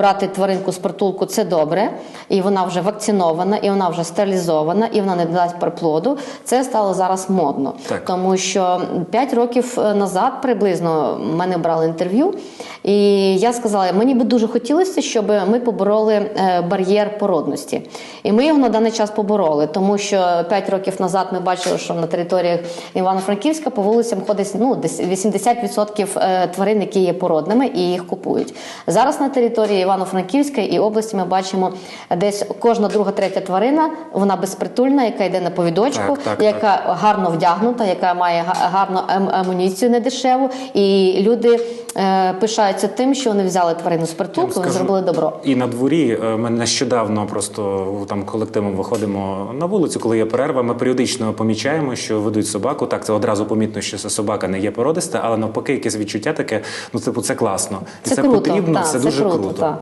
Брати тваринку з притулку це добре, і вона вже вакцинована, і вона вже стерилізована, і вона не дасть приплоду. Це стало зараз модно, Так. тому що 5 років е, назад приблизно мене брали інтерв'ю, і я сказала, мені би дуже хотілося, щоб ми побороли е, бар'єр породності. І ми його на даний час побороли, тому що 5 років назад ми бачили, що на територіях Івано-Франківська по вулицям ходить ну, десь 80% е, тварин, які є породними, і їх купують. Зараз на території Івано-Франківська і області ми бачимо десь кожна друга, третя тварина, вона безпритульна, яка йде на повідочку, Так, так, яка гарно вдягнута, яка має га- гарну ам- амуніцію недешеву, і люди е, пишаються тим, що вони взяли тварину з притулку, вони зробили добро. І на дворі е, ми нещодавно просто там колективом виходимо на вулицю, коли є перерва. Ми періодично помічаємо, що ведуть собаку. Так, це одразу помітно, що це собака не є породиста, але навпаки, якесь відчуття таке. Ну, типу, це класно. І Це, круто, потрібно, так, це дуже круто. круто. так.